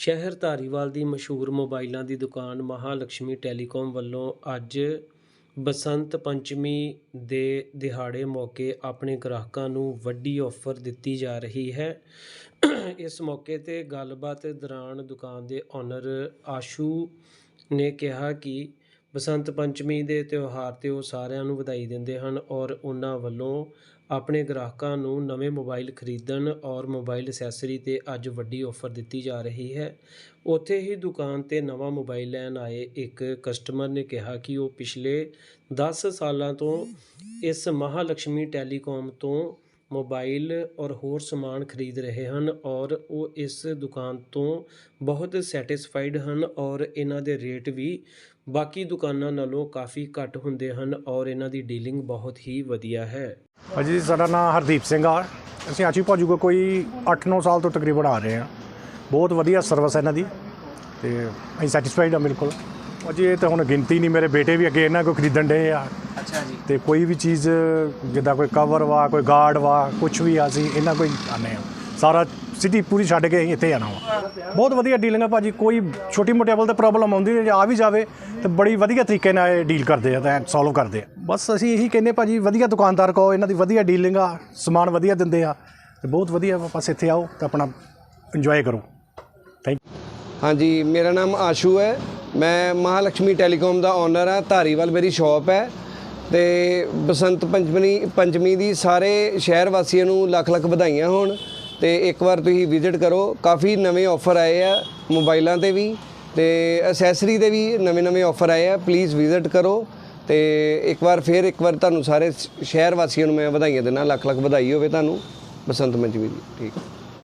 ਸ਼ਹਿਰ ਧਾਰੀਵਾਲ ਦੀ ਮਸ਼ਹੂਰ ਮੋਬਾਈਲਾਂ ਦੀ ਦੁਕਾਨ ਮਹਾਲక్ష్ਮੀ ਟੈਲੀਕਾਮ ਵੱਲੋਂ ਅੱਜ ਬਸੰਤ ਪੰਚਮੀ ਦੇ ਦਿਹਾੜੇ ਮੌਕੇ ਆਪਣੇ ਗ੍ਰਾਹਕਾਂ ਨੂੰ ਵੱਡੀ ਆਫਰ ਦਿੱਤੀ ਜਾ ਰਹੀ ਹੈ। ਇਸ ਮੌਕੇ ਤੇ ਗੱਲਬਾਤ ਦੌਰਾਨ ਦੁਕਾਨ ਦੇ ਓਨਰ ਆਸ਼ੂ ਨੇ ਕਿਹਾ ਕਿ ਬਸੰਤ ਪੰਚਮੀ ਦੇ ਤਿਉਹਾਰ ਤੇ ਉਹ ਸਾਰਿਆਂ ਨੂੰ ਵਧਾਈ ਦਿੰਦੇ ਹਨ ਔਰ ਉਹਨਾਂ ਵੱਲੋਂ ਆਪਣੇ ਗ੍ਰਾਹਕਾਂ ਨੂੰ ਨਵੇਂ ਮੋਬਾਈਲ ਖਰੀਦਣ ਔਰ ਮੋਬਾਈਲ ਅਸੈਸਰੀ ਤੇ ਅੱਜ ਵੱਡੀ ਔਫਰ ਦਿੱਤੀ ਜਾ ਰਹੀ ਹੈ। ਉੱਥੇ ਹੀ ਦੁਕਾਨ ਤੇ ਨਵਾਂ ਮੋਬਾਈਲ ਲੈਣ ਆਏ ਇੱਕ ਕਸਟਮਰ ਨੇ ਕਿਹਾ ਕਿ ਉਹ ਪਿਛਲੇ 10 ਸਾਲਾਂ ਤੋਂ ਇਸ ਮਹਾਲక్ష్ਮੀ ਟੈਲੀਕਾਮ ਤੋਂ ਮੋਬਾਈਲ ਔਰ ਹੋਰ ਸਮਾਨ ਖਰੀਦ ਰਹੇ ਹਨ ਔਰ ਉਹ ਇਸ ਦੁਕਾਨ ਤੋਂ ਬਹੁਤ ਸੈਟੀਸਫਾਈਡ ਹਨ ਔਰ ਇਹਨਾਂ ਦੇ ਰੇਟ ਵੀ ਬਾਕੀ ਦੁਕਾਨਾਂ ਨਾਲੋਂ ਕਾਫੀ ਘੱਟ ਹੁੰਦੇ ਹਨ ਔਰ ਇਹਨਾਂ ਦੀ ਡੀਲਿੰਗ ਬਹੁਤ ਹੀ ਵਧੀਆ ਹੈ। ਭਾਜੀ, ਸਾਡਾ ਨਾਮ ਹਰਦੀਪ ਸਿੰਘ ਆ। ਅਸੀਂ ਆਚੀ ਭਾਜੂ ਕੋ ਕੋਈ 8-9 ਸਾਲ ਤੋਂ ਤਕਰੀਬਨ ਆ ਰਹੇ ਹਾਂ। ਬਹੁਤ ਵਧੀਆ ਸਰਵਿਸ ਹੈ ਇਹਨਾਂ ਦੀ ਤੇ ਅਸੀਂ ਸੈਟੀਸਫਾਈਡ ਹਾਂ ਬਿਲਕੁਲ। ਭਾਜੀ, ਇਹ ਤਾਂ ਹੁਣ ਗਿਣਤੀ ਨਹੀਂ, ਮੇਰੇ ਬੇਟੇ ਵੀ ਅੱਗੇ ਇਹਨਾਂ ਕੋ ਖਰੀਦਣ ਦੇ ਆ। ਅੱਛਾ ਜੀ। ਤੇ ਕੋਈ ਵੀ ਚੀਜ਼ ਜਿੱਦਾਂ ਕੋਈ ਕਵਰ ਵਾ ਕੋਈ ਗਾਰਡ ਵਾ ਕੁਝ ਵੀ ਆ ਅਸੀਂ ਇਹਨਾਂ ਕੋਈ ਆਨੇ ਆ ਸਾਰਾ ਸਿਟੀ ਪੂਰੀ ਛੱਡ ਕੇ ਅਸੀਂ ਇੱਥੇ ਆਣਾ ਵਾ। ਬਹੁਤ ਵਧੀਆ ਡੀਲਿੰਗ ਆ ਭਾਜੀ ਕੋਈ ਛੋਟੀ ਮੋਟੀ ਲੈਵਲ ਤੇ ਪ੍ਰੋਬਲਮ ਆਉਂਦੀ ਹੈ ਜੇ ਆ ਵੀ ਜਾਵੇ ਤੇ ਬੜੀ ਵਧੀਆ ਤਰੀਕੇ ਨਾਲ ਇਹ ਡੀਲ ਕਰਦੇ ਆ ਤੇ ਸੋਲਵ ਕਰਦੇ ਆ। ਬਸ ਅਸੀਂ ਇਹੀ ਕਹਿੰਦੇ ਭਾਜੀ ਵਧੀਆ ਦੁਕਾਨਦਾਰ ਕੋ ਇਹਨਾਂ ਦੀ ਵਧੀਆ ਡੀਲਿੰਗ ਆ ਸਮਾਨ ਵਧੀਆ ਦਿੰਦੇ ਆ ਤੇ ਬਹੁਤ ਵਧੀਆ ਵਾ, ਬਸ ਇੱਥੇ ਆਓ ਤੇ ਆਪਣਾ ਇੰਜੋਏ ਕਰੋ। ਥੈਂਕ ਹਾਂਜੀ ਮੇਰਾ ਨਾਮ ਆਸ਼ੂ ਹੈ। ਮੈਂ ਮਹਾਲక్ష్ਮੀ ਟੈਲੀਕਾਮ ਦਾ ਓਨਰ ਹਾਂ ਧਾਰੀਵਾਲ ਮੇਰੀ ਸ਼ਾਪ ਹੈ। ਤੇ ਬਸੰਤ ਪੰਚਮੀ ਪੰਚਮੀ ਦੀ ਸਾਰੇ ਸ਼ਹਿਰ ਵਾਸੀਆਂ ਨੂੰ ਲੱਖ ਲੱਖ ਵਧਾਈਆਂ ਹੋਣ ਤੇ ਇੱਕ ਵਾਰ ਤੁਸੀਂ ਵਿਜ਼ਿਟ ਕਰੋ। ਕਾਫੀ ਨਵੇਂ ਆਫਰ ਆਏ ਆ ਮੋਬਾਈਲਾਂ ਤੇ ਵੀ ਤੇ ਅਸੈਸਰੀ ਦੇ ਵੀ ਨਵੇਂ ਨਵੇਂ ਆਫਰ ਆਏ ਆ। ਪਲੀਜ਼ ਵਿਜ਼ਿਟ ਕਰੋ ਤੇ ਇੱਕ ਵਾਰ ਫਿਰ ਇੱਕ ਵਾਰ ਤੁਹਾਨੂੰ ਸਾਰੇ ਸ਼ਹਿਰ ਵਾਸੀਆਂ ਨੂੰ ਮੈਂ ਵਧਾਈਆਂ ਦਿੰਦਾ। ਲੱਖ ਲੱਖ ਵਧਾਈ ਹੋਵੇ ਤੁਹਾਨੂੰ ਬਸੰਤ ਪੰਚਮੀ ਦੀ। ਠੀਕ।